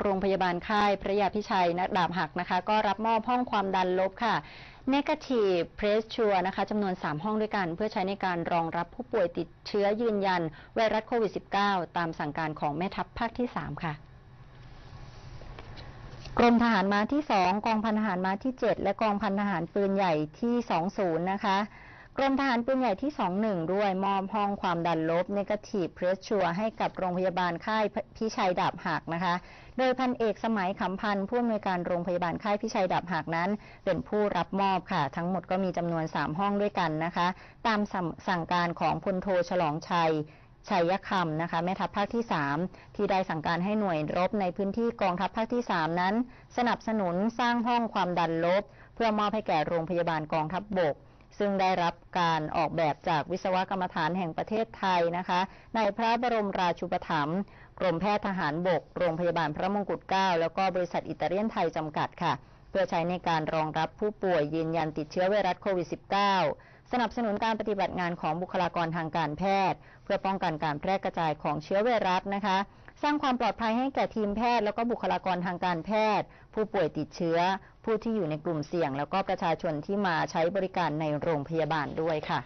โรงพยาบาลค่ายพระยาพิชัยนะดาบหักนะคะ ก็รับมอบห้องความดันลบค่ะ Negative Pressure นะคะจำนวน 3 ห้องด้วยกัน เพื่อใช้ในการรองรับผู้ป่วยติดเชื้อยืนยัน ไวรัสโควิด -19 ตามสั่งการของแม่ทัพภาคที่ 3 ค่ะกรมทหารม้าที่ 2 กองพันทหารม้าที่ 7 และกองพันทหารปืนใหญ่ที่ 20 นะคะ กรมทหารปืนใหญ่ที่ 21 ด้วยมอบห้องความดันลบ Negative Pressure ให้กับโรงพยาบาลค่ายพิชัยดาบหักนะคะ โดยพันเอกสมัยขำพันธ์ผู้อำนวยการโรงพยาบาลค่ายพิชัยดาบหักนั้น เป็นผู้รับมอบค่ะ ทั้งหมดก็มีจำนวน 3 ห้องด้วยกันนะคะ ตามสั่งสั่งการของพลโทฉลองชัยชัยคำนะคะแม่ทัพภาคที่ 3 ที่ได้สั่งการให้หน่วยรบในพื้นที่กองทัพภาคที่ 3 นั้น สนับสนุนสร้างห้องความดันลบ เพื่อมอบให้แก่โรงพยาบาลกองทัพบบก ซึ่งได้รับการออกแบบจากวิศวกรรมฐานแห่งประเทศไทยนะคะ ในพระบรมราชูปถัมภ์กรมแพทย์ทหารบก โรงพยาบาลพระมงกุฎเกล้าแล้วก็บริษัทอิตาเลียนไทยจำกัดค่ะ พื่อใช้ในการรองรับผู้ป่วยยืนยันติดเชื้อไวรัสโควิด -19 สนับสนุนการปฏิบัติงานของบุคลากรทางการแพทย์ เพื่อป้องกันการแพร่กระจายของเชื้อไวรัสนะคะ สร้างความปลอดภัยให้แก่ทีมแพทย์ แล้วก็บุคลากรทางการแพทย์ ผู้ป่วยติดเชื้อ ผู้ที่อยู่ในกลุ่มเสี่ยง แล้วก็ประชาชนที่มาใช้บริการในโรงพยาบาลด้วยค่ะ